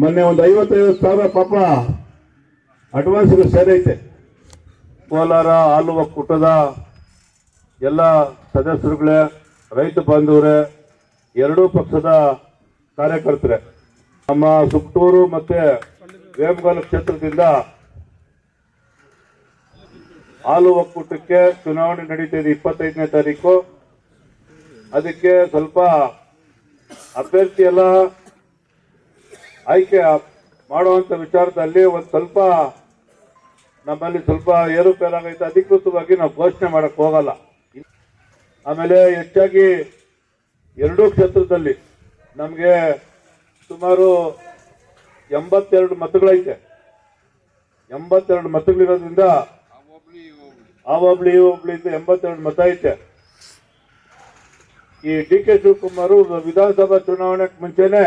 ಮೊನ್ನೆ ಒಂದು ಐವತ್ತೈವತ್ತು ಸಾವಿರ ಪಾಪ ಅಡ್ವಾನ್ಸ್ಗೆ ಸೇರೈತೆ ಕೋಲಾರ ಹಾಲು ಒಕ್ಕೂಟದ ಎಲ್ಲ ಸದಸ್ಯರುಗಳೇ, ರೈತ ಬಾಂಧವರೇ, ಎರಡೂ ಪಕ್ಷದ ಕಾರ್ಯಕರ್ತರೆ, ನಮ್ಮ ಸುಕ್ತೂರು ಮತ್ತೆ ವೇಮಗಾಲ ಕ್ಷೇತ್ರದಿಂದ ಹಾಲು ಒಕ್ಕೂಟಕ್ಕೆ ಚುನಾವಣೆ ನಡೀತಾ ಇದೆ ಇಪ್ಪತ್ತೈದನೇ ತಾರೀಕು. ಅದಕ್ಕೆ ಸ್ವಲ್ಪ ಅಭ್ಯರ್ಥಿ ಎಲ್ಲ ಆಯ್ಕೆ ಮಾಡುವಂತ ವಿಚಾರದಲ್ಲಿ ಒಂದು ಸ್ವಲ್ಪ ನಮ್ಮಲ್ಲಿ ಸ್ವಲ್ಪ ಏರುಪೇರಾಗೈತೆ. ಅಧಿಕೃತವಾಗಿ ನಾವು ಘೋಷಣೆ ಮಾಡಕ್ ಹೋಗಲ್ಲ. ಆಮೇಲೆ ಹೆಚ್ಚಾಗಿ ಎರಡೂ ಕ್ಷೇತ್ರದಲ್ಲಿ ನಮಗೆ ಸುಮಾರು ಎಂಬತ್ತೆರಡು ಮತಗಳೈತೆ. ಎಂಬತ್ತೆರಡು ಮತಗಳಿರೋದ್ರಿಂದ ಆ ಒಬ್ಳಿ ಈ ಅಂತ ಎಂಬತ್ತೆರಡು ಮತ ಐತೆ. ಈ ಡಿ ಕೆ ಶಿವಕುಮಾರ್ ವಿಧಾನಸಭಾ ಚುನಾವಣೆಗೆ ಮುಂಚೆನೆ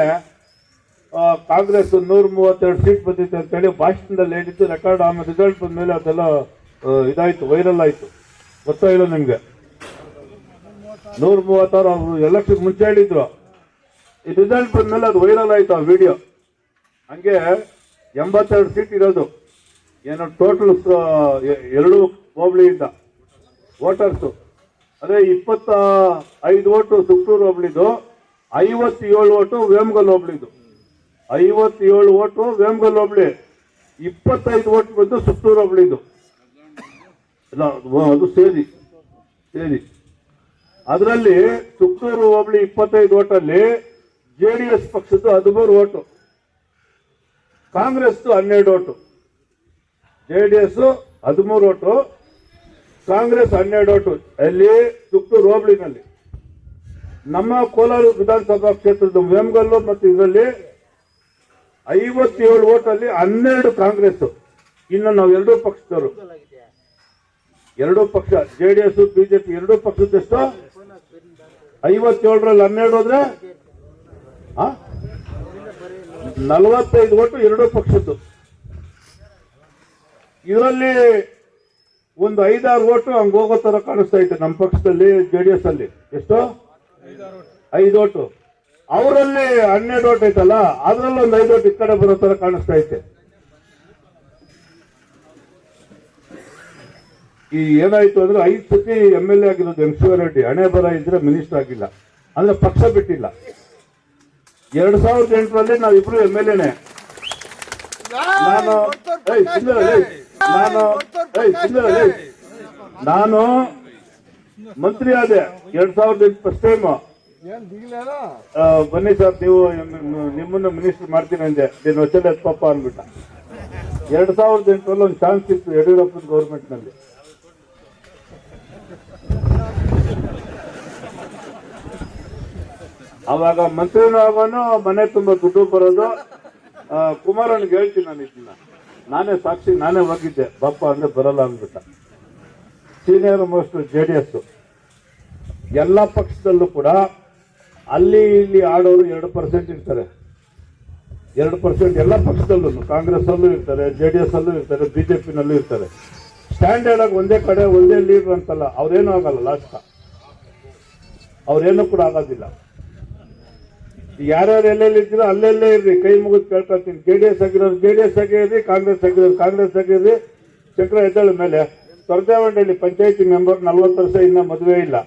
ಕಾಂಗ್ರೆಸ್ ನೂರ ಮೂವತ್ತೆರಡು ಸೀಟ್ ಬಂದಿತ್ತು ಅಂತೇಳಿ ಭಾಷಣದಲ್ಲಿ ಹೇಳಿತ್ತು ರೆಕಾರ್ಡ್ ಆಮೇಲೆ ರಿಸಲ್ಟ್ ಬಂದ ಮೇಲೆ ಅದೆಲ್ಲ ಇದಾಯ್ತು ವೈರಲ್ ಆಯ್ತು. ಗೊತ್ತಾ ಇಲ್ಲ ನಿಮ್ಗೆ? ನೂರ ಮೂವತ್ತಾರು ಅವರು ಎಲೆಕ್ಷನ್ ಮುಂಚೆ ಹೇಳಿದ್ರು. ಈ ರಿಸಲ್ಟ್ ಬಂದ ಮೇಲೆ ಅದು ವೈರಲ್ ಆಯ್ತು ಆ ವಿಡಿಯೋ ಹಂಗೆ ಎಂಬತ್ತೆರಡು ಸೀಟ್ ಇರೋದು. ಏನೋ ಟೋಟಲ್ ಎರಡು ಹೋಬಳಿಯಿಂದ ವೋಟರ್ಸು ಅದೇ ಇಪ್ಪತ್ತ ಐದು ಓಟು ಸುತ್ತೂರು ಹೋಬಳಿದು, ಐವತ್ತೇಳು ಓಟು ವೇಮಗಲ್ ಹೋಬಳಿದು. ಐವತ್ತೇಳು ಓಟು ವೇಮಗಲ್ ಹೋಬಳಿ. ಇಪ್ಪತ್ತೈದು ಓಟ್ ಬಂದು ಸುತ್ತೂರು ಹೋಬಳಿದು. ಅದು- ಸೇರಿ ಸೇರಿ. ಅದರಲ್ಲಿ ಸುತ್ತೂರು ಹೋಬಳಿ ಇಪ್ಪತ್ತೈದು ಓಟಲ್ಲಿ ಜೆ ಡಿ ಎಸ್ ಪಕ್ಷದ್ದು ಹದಿಮೂರು ಓಟು. ಕಾಂಗ್ರೆಸ್ ಹನ್ನೆರಡು ಓಟು. ಜೆ ಡಿ ಎಸ್ ಹದಿಮೂರು ಓಟು. ಕಾಂಗ್ರೆಸ್ ಹನ್ನೆರಡು ಓಟು. ಅಲ್ಲಿ ಸುತ್ತೂರು ಹೋಬಳಿನಲ್ಲಿ. ನಮ್ಮ ಕೋಲಾರ ವಿಧಾನಸಭಾ ಕ್ಷೇತ್ರದ ವೇಮಗಲ್ಲು ಮತ್ತು ಇದರಲ್ಲಿ ಐವತ್ತೇಳು ಓಟಲ್ಲಿ ಹನ್ನೆರಡು ಕಾಂಗ್ರೆಸ್ ಇನ್ನು ನಾವು ಎರಡೂ ಪಕ್ಷದವರು. ಎರಡೂ ಪಕ್ಷ, ಜೆ ಡಿ ಎಸ್ ಬಿಜೆಪಿ ಎರಡೂ ಪಕ್ಷದಷ್ಟು ಐವತ್ತೇಳರಲ್ಲಿ ಹನ್ನೆರಡು ಹೋದ್ರೆ, ಆ? ನಲವತ್ತೈದು ಓಟು ಎರಡೂ ಪಕ್ಷದ್ದು. ಇದರಲ್ಲಿ ಒಂದು ಐದಾರು ಓಟು ಹಂಗೋಗೋ ತರ ಕಾಣಿಸ್ತಾ ಇತ್ತು ನಮ್ಮ ಪಕ್ಷದಲ್ಲಿ, ಜೆ ಡಿ ಎಸ್ ಅಲ್ಲಿ. ಎಷ್ಟು? ಐದು ಓಟು ಅವರಲ್ಲಿ ಹನ್ನೆರಡು ಓಟ್ ಐತಲ್ಲ ಅದ್ರಲ್ಲಿ ಒಂದು ಐದು ಓಟ್ ಈ ಕಡೆ ಬರೋ ತರ ಕಾಣಿಸ್ತಾ ಐತೆ. ಈ ಏನಾಯ್ತು ಅಂದ್ರೆ ಐದು ಸತಿ ಎಂ ಎಲ್ ಎ ಆಗಿರೋದು ಎಂ ರೆಡ್ಡಿ ಹಣೆ ಬರ ಇದ್ರೆ ಮಿನಿಸ್ಟರ್ ಆಗಿಲ್ಲ. ಅಂದ್ರೆ ಪಕ್ಷ ಬಿಟ್ಟಿಲ್ಲ. ಎರಡ್ ಸಾವಿರದ ಎಂಟರಲ್ಲಿ ನಾವಿಬ್ರು ಎಂ ಎಲ್ ಎನೆ ನಾನು ನಾನು ನಾನು ಮಂತ್ರಿ ಆದೆ ಎರಡ್ ಸಾವಿರದ ಎಂಟು ಫಸ್ಟ್ ಟೈಮ್ ಬನ್ನಿ ಸರ್, ನೀವು ನಿಮ್ಮನ್ನ ಮಿನಿಸ್ಟರ್ ಮಾಡ್ತೀನಿ ಅಂದೆ. ನೀನು ವಚನ ಪಪ್ಪ ಅಂದ್ಬಿಟ್ಟ. ಎರಡ್ ಸಾವಿರದ ಎಂಟರಲ್ಲಿ ಒಂದು ಚಾನ್ಸ್ ಇತ್ತು ಯಡಿಯೂರಪ್ಪನ ಗೌರ್ಮೆಂಟ್ನಲ್ಲಿ. ಅವಾಗ ಮಂತ್ರಿನೂ ಆಗೋನು, ಮನೆ ತುಂಬ ದುಡ್ಡು ಬರೋದು. ಕುಮಾರನ್ ಕುಮಾರನಿಗೆ ಹೇಳ್ತೀನಿ ನಾನು ಇದನ್ನ. ನಾನೇ ಸಾಕ್ಷಿ, ನಾನೇ ಹೋಗಿದ್ದೆ. ಬಪ್ಪ ಅಂದ್ರೆ ಬರಲ್ಲ ಅಂದ್ಬಿಟ್ಟ. Senior most J D S ಎಲ್ಲ ಪಕ್ಷದಲ್ಲೂ ಕೂಡ ಅಲ್ಲಿ ಇಲ್ಲಿ ಆಡೋರು ಎರಡು ಪರ್ಸೆಂಟ್ ಇರ್ತಾರೆ. ಎರಡು ಪರ್ಸೆಂಟ್ ಎಲ್ಲ ಪಕ್ಷದಲ್ಲೂ ಕಾಂಗ್ರೆಸ್ ಅಲ್ಲೂ ಇರ್ತಾರೆ, ಜೆ ಡಿ ಎಸ್ ಅಲ್ಲೂ ಇರ್ತಾರೆ ಬಿಜೆಪಿನಲ್ಲೂ ಇರ್ತಾರೆ. ಸ್ಟ್ಯಾಂಡರ್ಡ್ ಆಗಿ ಒಂದೇ ಕಡೆ, ಒಂದೇ ಲೀಡ್ ಅಂತಲ್ಲ, ಅವ್ರೇನೂ ಆಗಲ್ಲ ಲಾಸ್ಟ್ ಅವ್ರೇನು ಕೂಡ ಆಗೋದಿಲ್ಲ. ಯಾರ್ಯಾರು ಎಲ್ಲೆಲ್ಲಿ ಇರ್ತೀರೋ ಅಲ್ಲೆಲ್ಲೇ ಇರ್ರಿ, ಕೈ ಮುಗಿದು ಕೇಳ್ಕೊಳ್ತೀನಿ. ಜೆ ಡಿ ಎಸ್ ಆಗಿರೋರು ಜೆ ಡಿ ಎಸ್ ಆಗಿರ್ರಿ ಕಾಂಗ್ರೆಸ್ ಆಗಿರೋರು ಕಾಂಗ್ರೆಸ್ ಆಗಿರ್ರಿ ಚಕ್ರ ಎದ್ದಳ ಮೇಲೆ ತೊರದೇವಂಡಳ್ಳಿ ಪಂಚಾಯತಿ ಮೆಂಬರ್ ನಲ್ವತ್ತು ವರ್ಷ ಇನ್ನೂ ಮದುವೆ ಇಲ್ಲ.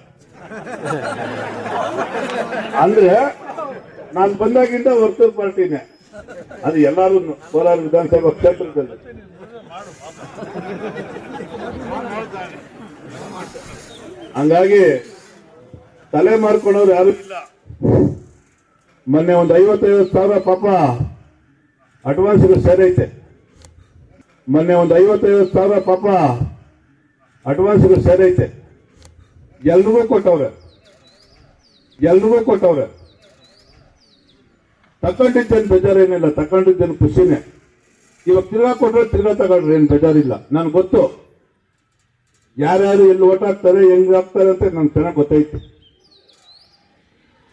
ಅಂದ್ರೆ ನಾನು ಬಂದಾಗಿಂದ ವರ್ಕರ್ ಪಾರ್ಟಿನೇ. ಅದು ಎಲ್ಲರೂ ಕೋಲಾರ ವಿಧಾನಸಭಾ ಕ್ಷೇತ್ರದಲ್ಲಿ. ಹಂಗಾಗಿ ತಲೆ ಮಾರ್ಕೊಂಡವ್ರು ಯಾರು? ಇಲ್ಲ ಮೊನ್ನೆ ಒಂದು ಐವತ್ತೈವತ್ತು ಸಾವಿರ ಪಾಪ ಅಡ್ವಾನ್ಸ್ ಸೇರೈತೆ. ಮೊನ್ನೆ ಒಂದು ಐವತ್ತೈವತ್ತು ಸಾವಿರ ಪಾಪ ಅಡ್ವಾನ್ಸ್ ಸೇರೈತೆ. ಎಲ್ರಿಗೂ ಕೊಟ್ಟವ್ರೆ. ಎಲ್ರಿಗೂ ಕೊಟ್ಟವ್ರೆ. ತಗೊಂಡಿದ್ದೇನು ಬೇಜಾರೇನಿಲ್ಲ ತಗೊಂಡಿದ್ದೇನು ಖುಷಿನೇ. ಇವಾಗ ತಿರ್ಗಾ ಕೊಟ್ಟರೆ ತಿರ್ಗಾ ತಗೊಂಡ್ರೆ ಏನು ಬೇಜಾರಿಲ್ಲ. ನನ್ಗೆ ಗೊತ್ತು. ಯಾರ್ಯಾರು ಎಲ್ಲಿ ಓಟ್ ಹಾಕ್ತಾರೆ, ಹೆಂಗ್ ಹಾಕ್ತಾರೆ ಅಂತ ನನ್ಗೆ ಚೆನ್ನಾಗಿ ಗೊತ್ತೈತೆ.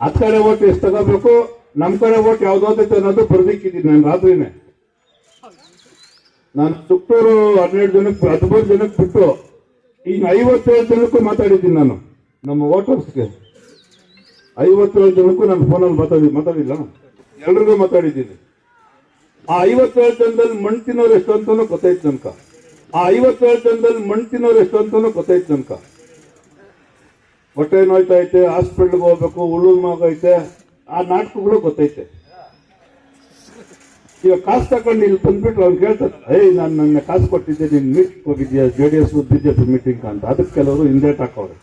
ಹತ್ತು ಕಡೆ ಓಟ್ ಎಷ್ಟು ತಗೋಬೇಕು ನಮ್ಮ ಕಡೆ ಓಟ್ ಯಾವ್ದು ಹೋಗ್ತೈತೆ ಅನ್ನೋದು ಬರ್ದಿಕ್ಕಿದ್ದೀನಿ ನಾನು ರಾತ್ರಿನೇ. ನಾನು ಸುತ್ತೂರು ಹನ್ನೆರಡು ಜನಕ್ಕೆ ಹದಿಮೂರು ಜನಕ್ಕೆ ಬಿಟ್ಟು ಈಗ ಐವತ್ತೇಳು ಜನಕ್ಕೂ ಮಾತಾಡಿದ್ದೀನಿ ನಾನು, ನಮ್ಮ ವೋಟರ್ಸ್ಗೆ ಐವತ್ತೇಳು ಜನಕ್ಕೂ ನಾನು ಫೋನಲ್ಲಿ ಮಾತಾಡಿ ಮಾತಾಡಿಲ್ಲ. ಎಲ್ರಿಗೂ ಮಾತಾಡಿದ್ದೀನಿ. ಆ ಐವತ್ತೇಳು ಜನದಲ್ಲಿ ಮಣ್ ತಿನ್ನೋರು ಎಷ್ಟು ಅಂತಾನು ಗೊತ್ತೈತೆ ತನಕ ಆ ಐವತ್ತೇಳು ಜನದಲ್ಲಿ ಮಣ್ ತಿನ್ನೋರು ಎಷ್ಟು ಅಂತಾನು ಗೊತ್ತಾಯ್ತು ತನಕ ಹೊಟ್ಟೆ ನೋಯ್ತಾ ಐತೆ ಹಾಸ್ಪಿಟ್ಲ್ಗೆ ಹೋಗ್ಬೇಕು ಉಳುಮಾಗೈತೆ ಆ ನಾಟಕಗಳು ಗೊತ್ತೈತೆ. ಈಗ ಕಾಸು ತಗೊಂಡು ಇಲ್ಲಿ ಬಂದ್ಬಿಟ್ರು ಅವ್ನು ಕೇಳ್ತಾರೆ, ಏಯ್, ನಾನು ನನ್ನ ಕಾಸು ಕೊಟ್ಟಿದ್ದೆ, ನೀನು ಮೀಟಿಂಗ್ ಹೋಗಿದ್ಯಾ J D S BJP meeting ಅಂತ. ಅದಕ್ಕೆ ಕೆಲವರು ಹಿಂದೇಟ್ ಹಾಕೋರು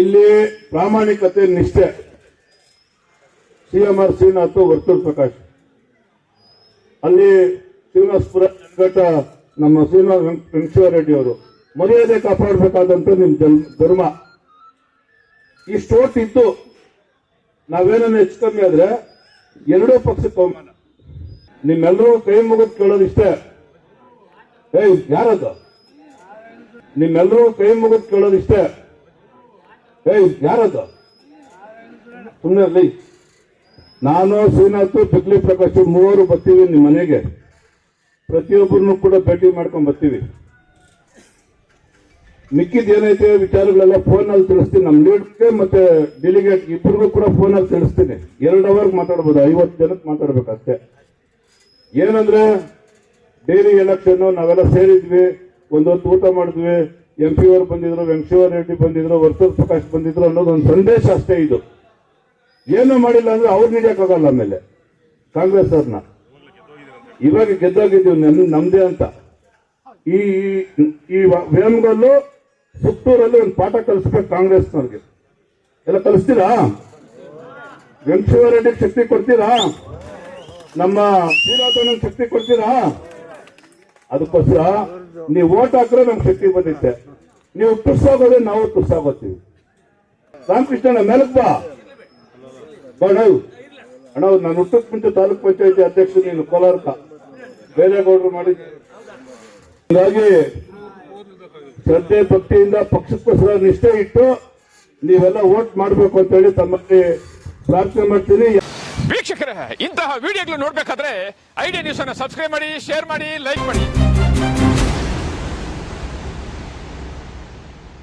ಇಲ್ಲಿ ಪ್ರಾಮಾಣಿಕತೆ, ನಿಷ್ಠೆ. C M R Srinath, Varthur Prakash. ಅಲ್ಲಿ ಶ್ರೀನಿವಾಸಪುರ ಜನಘಟ ನಮ್ಮ ಶ್ರೀನಿವಾಸ ವೆಂಕಟೇಶ್ವರ ರೆಡ್ಡಿ ಅವರು. ಮರ್ಯಾದೆ ಕಾಪಾಡಬೇಕಾದಂತ ನಿಮ್ಮ ಧರ್ಮ. ಓಟ್ ಇತ್ತು. ನಾವೇನನ್ನ ಹೆಚ್ಚು ಕಮ್ಮಿ ಆದ್ರೆ ಎರಡೂ ಪಕ್ಷಕ್ಕೆ ಅವಮಾನ. ನಿಮ್ಮೆಲ್ಲರೂ ಕೈ ಮುಗಿದು ಕೇಳೋದು ಇಷ್ಟೇ. ಏಯ್, ಯಾರದು? ನಿಮ್ಮೆಲ್ಲರೂ ಕೈ ಮುಗಿದು ಕೇಳೋದು ಇಷ್ಟೇ. ಏಯ್, ಯಾರದು? ಸುಮ್ಮನೆ ಅಲ್ಲಿ ನಾನು, ಶ್ರೀನಾಥ್, ಪಿಕ್ಲಿ ಪ್ರಕಾಶ್ ಮೂವರು ಬರ್ತೀವಿ ನಿಮ್ಮ ಮನೆಗೆ. ಪ್ರತಿಯೊಬ್ಬರನ್ನು ಕೂಡ ಭೇಟಿ ಮಾಡ್ಕೊಂಡು ಬರ್ತೀವಿ. ಮಿಕ್ಕಿದ ಏನೈತೆ ವಿಚಾರಗಳೆಲ್ಲ ಫೋನಲ್ಲಿ ತಿಳಿಸ್ತೀನಿ. ನಮ್ಮ ಲೀಡ್ಗೆ ಮತ್ತೆ ಡೆಲಿಗೇಟ್ ಇಬ್ಬರಿಗೂ ಕೂಡ ಫೋನಲ್ಲಿ ತಿಳಿಸ್ತೀನಿ. ಎರಡು ಅವರ್ಗೆ ಮಾತಾಡ್ಬೋದು, ಐವತ್ತು ಜನಕ್ಕೆ ಮಾತಾಡ್ಬೇಕಷ್ಟೇ. ಏನಂದ್ರೆ ಡೈಲಿ ಎಲೆಕ್ಷನ್ ನಾವೆಲ್ಲ ಸೇರಿದ್ವಿ ಒಂದೊತ್ತು ಊಟ ಮಾಡಿದ್ವಿ ಎಂ ಪಿ ಅವರು ಬಂದಿದ್ರು, ವೆಂಕಟೇಶ್ವರ ರೆಡ್ಡಿ ಬಂದಿದ್ರು, ವರ್ತೂರ್ ಪ್ರಕಾಶ್ ಬಂದಿದ್ರು ಅನ್ನೋದು ಒಂದು ಸಂದೇಶ ಅಷ್ಟೇ ಇದು. ಏನು ಮಾಡಿಲ್ಲ ಅಂದ್ರೆ ಅವ್ರು ಆಗಲ್ಲ ಆಮೇಲೆ. ಕಾಂಗ್ರೆಸ್ ಅವ್ರನ್ನ ಇವಾಗ ಗೆದ್ದಾಗಿದ್ದೀವಿ ನಮ್ ನಮ್ದೇ ಅಂತ. ಈ ಈ ವೇಮಗಲ್ಲು, ಸುತ್ತೂರಲ್ಲಿ ಒಂದು ಪಾಠ ಕಲಿಸ್ಬೇಕು ಕಾಂಗ್ರೆಸ್ನವ್ರಿಗೆ. ಎಲ್ಲ ಕಲಿಸ್ತೀರಾ? ವೆಂಕಟೇಶ್ವರ ರೆಡ್ಡಿಗೆ ಶಕ್ತಿ ಕೊಡ್ತೀರಾ? ನಮ್ಮ ಶಕ್ತಿ ಕೊಡ್ತೀರಾ? ಅದಕ್ಕೋಸ್ಕರ ನೀವು ಓಟ್ ಹಾಕ್ರೆ ನಮ್ಗೆ ಶಕ್ತಿ ಬಂದಿತ್ತೆ. ನೀವು ತುರ್ಸೋಗೋದ್ರೆ ನಾವು ತುರ್ಸಾಗೋತೀವಿ ರಾಮಕೃಷ್ಣನ ಬಾ. ಬಾ ಅಣ್ಣ ನಾನು ಹುಟ್ಟಕ್ ಮುಂಚೆ ತಾಲೂಕ್ ಪಂಚಾಯತಿ ಅಧ್ಯಕ್ಷ ನೀನು ಕೋಲಾರಕ ಬೇರೆ ಗೌಡರು ಮಾಡಿ. ಹೀಗಾಗಿ ಶ್ರದ್ಧೆ, ಭಕ್ತಿಯಿಂದ ಪಕ್ಷಕ್ಕೋಸ್ಕರ ನಿಷ್ಠೆ ಇಟ್ಟು ನೀವೆಲ್ಲ ವೋಟ್ ಮಾಡಬೇಕು ಅಂತ ಹೇಳಿ ತಮ್ಮಲ್ಲಿ ಪ್ರಾರ್ಥನೆ ಮಾಡ್ತೀನಿ. ವೀಕ್ಷಕರೇ, ಇಂತಹ ವಿಡಿಯೋಗಳು ನೋಡ್ಬೇಕಾದ್ರೆ ಐಡಿಯಾ ನ್ಯೂಸ್ ಅನ್ನು ಸಬ್ಸ್ಕ್ರೈಬ್ ಮಾಡಿ, ಶೇರ್ ಮಾಡಿ, ಲೈಕ್ ಮಾಡಿ.